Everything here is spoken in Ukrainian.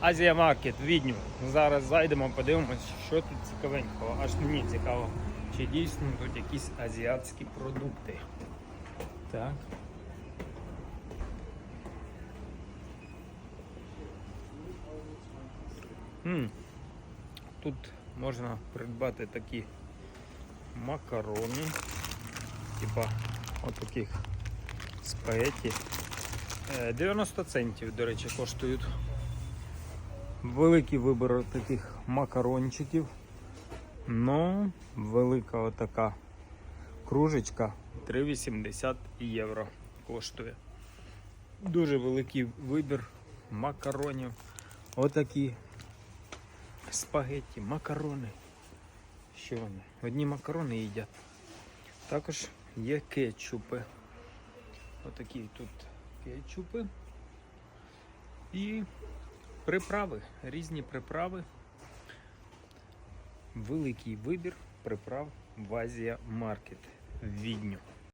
Азія Маркет, Відню. Зараз зайдемо, подивимось, що тут цікавенького. Аж мені цікаво, чи дійсно тут якісь азіатські продукти. Так. Тут можна придбати такі макарони, типа отаких спагетті. Е, 90 центів, до речі, коштують. Великий вибір таких макарончиків. Ну, велика отака кружечка 3,80 євро коштує. Дуже великий вибір макаронів. Отакі спагетті, макарони. Що вони? Одні макарони їдять. Також є кетчупи. Отакі тут кетчупи. І приправи, різні приправи. Великий вибір приправ в Азія Маркет в Відню.